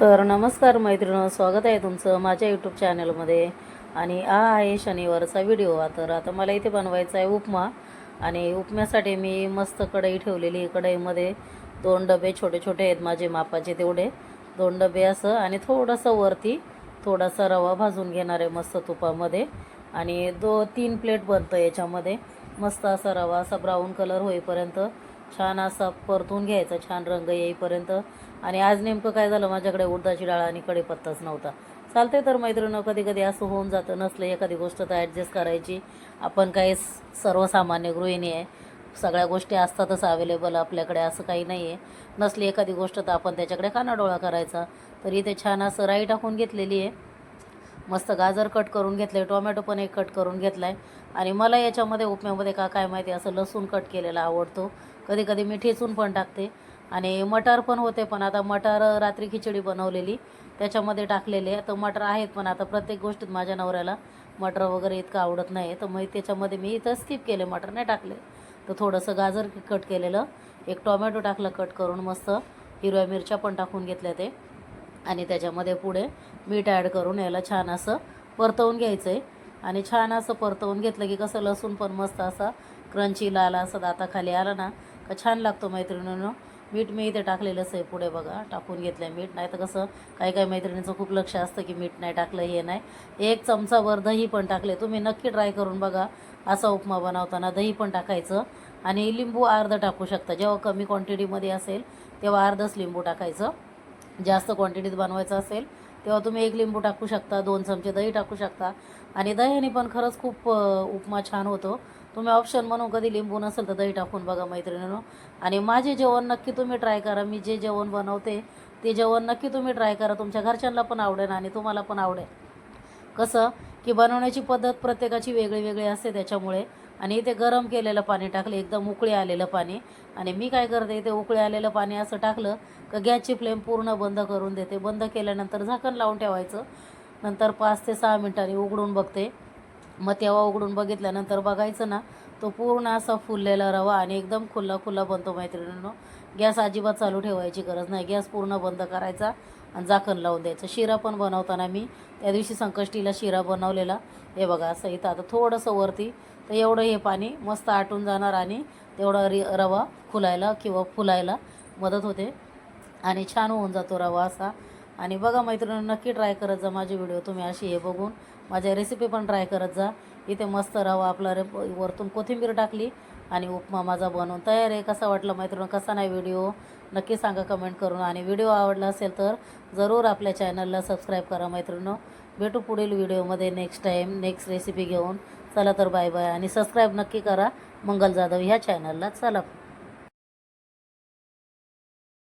तर नमस्कार मैत्रिणं स्वागत आहे तुमचं माझ्या यूट्यूब चॅनलमध्ये आणि हा आहे शनिवारचा व्हिडिओ तर आता मला इथे बनवायचा आहे उपमा. आणि उपम्यासाठी मी मस्त कढई ठेवलेली आहे. कढईमध्ये. दोन डबे छोटे छोटे आहेत माझे मापाचे तेवढे. दोन डबे असं आणि थोडंसं वरती थोडासा रवा भाजून घेणार आहे मस्त तुपामध्ये. आणि दो तीन प्लेट बनतं याच्यामध्ये. मस्त असा रवा असा ब्राऊन कलर होईपर्यंत छान असा परतून घ्यायचा छान रंग येईपर्यंत. आणि आज नेमकं काय झालं? माझ्याकडे उडदाची डाळ आणि कडेपत्ताच नव्हता. चालते तर मैत्रिणी कधी कधी असं होऊन जातं. नसलं एखादी गोष्ट तर ॲडजस्ट करायची. आपण काही सर्वसामान्य गृहिणी आहे. सगळ्या गोष्टी असतातच अवेलेबल आपल्याकडे असं काही नाही आहे नसली एखादी गोष्ट तर आपण त्याच्याकडे कानाडोळा करायचा. तर इथे छान असं राई टाकून घेतलेली आहे. मस्त गाजर कट करून घेतलं आहे टोमॅटो पण एक कट करून घेतला आहे आणि मला याच्यामध्ये उपम्यामध्ये का काय माहिती असं लसूण कट केलेला आवडतो. कधी कधी मी ठेचून पण टाकते. आणि मटार पण होते पण आता मटार रात्री खिचडी बनवलेली. त्याच्यामध्ये टाकलेले तर मटर आहेत पण आता प्रत्येक गोष्टीत माझ्या नवऱ्याला मटर वगैरे इतकं आवडत नाही. तर मग त्याच्यामध्ये मी इथं स्किप केले मटर नाही टाकले. तर थोडंसं गाजर कट केलेलं. एक टोमॅटो टाकलं कट करून मस्त हिरव्या मिरच्या पण टाकून घेतल्या ते. आणि त्याच्यामध्ये पुढे मीठ ॲड करून याला छान असं परतवून घ्यायचं आहे आणि छान असं परतवून घेतलं की कसं लसूण पण मस्त असा क्रंची लाल असं दाताखाली आला ना का छान लागतो मैत्रिणीनं. मीठ मी इथे टाकलेलंच आहे पुढे बघा टाकून घेतलं आहे मीठ. नाही तर कसं काही काही मैत्रिणीचं खूप लक्ष असतं की मीठ नाही टाकलं हे नाही. एक चमचाभर दही पण टाकले. तुम्ही नक्की ट्राय करून बघा. असा उपमा बनवताना दही पण टाकायचं. आणि लिंबू अर्ध टाकू शकता. जेव्हा कमी क्वांटिटीमध्ये असेल तेव्हा अर्धच लिंबू टाकायचं. जास्त क्वांटिटीत बनवायचं असेल तेव्हा तुम्ही एक लिंबू टाकू शकता दोन चमचे दही टाकू शकता. आणि दह्याने पण खरंच खूप उपमा छान होतो. तुम्ही ऑप्शन म्हणून कधी लिंबू नसेल तर दही टाकून बघा मैत्रिणीनो. आणि माझे जेवण नक्की तुम्ही ट्राय करा. मी जे जेवण बनवते ते जेवण नक्की तुम्ही ट्राय करा. तुमच्या घरच्यांना पण आवडेल आणि तुम्हाला पण आवडेल. कसं? की बनवण्याची पद्धत प्रत्येकाची वेगळी वेगळी असते त्याच्यामुळे. आणि इथे गरम केलेलं पाणी टाकलं एकदम उकळे आलेलं पाणी. आणि मी काय करते इथे उकळे आलेलं पाणी असं टाकलं का गॅसची फ्लेम पूर्ण बंद करून देते. बंद केल्यानंतर झाकण लावून ठेवायचं. नंतर पाच ते सहा मिनटांनी उघडून बघते. मग तेव्हा उघडून बघितल्यानंतर बघायचं ना तो पूर्ण असा फुललेला रवा आणि एकदम खुल्ला खुल्ला बनतो मैत्रिणींनो. गॅस अजिबात चालू ठेवायची गरज नाही. गॅस पूर्ण बंद करायचा. आणि झाकण लावून द्यायचं. शिरा पण बनवताना मी त्या दिवशी संकष्टीला शिरा बनवलेला. हे बघा असं इथं आता थोडंसं वरती तर एवढं हे पाणी मस्त आटून जाणार आणि तेवढा रि रवा फुलायला किंवा फुलायला मदत होते. आणि छान होऊन जातो रवा असा. आणि बघा मैत्रिणी नक्की ट्राय करत जा माझे व्हिडिओ तुम्ही अशी हे बघून माझ्या रेसिपी पण ट्राय करत जा. इथे मस्त रवा आपला रे वरतून कोथिंबीर टाकली आणि उपमा माझा बनवून तयार आहे. कसा वाटला मैत्रिणी कसा नाही व्हिडिओ नक्की सांगा कमेंट करून. आणि व्हिडिओ आवडला असेल तर जरूर आपल्या चॅनलला सबस्क्राईब करा मैत्रिणीनो. भेटू पुढील व्हिडिओमध्ये नेक्स्ट टाईम नेक्स्ट रेसिपी घेऊन. चला तर बाय बाय आणि सबस्क्राईब नक्की करा. मंगल जाधव ह्या चॅनलला चला.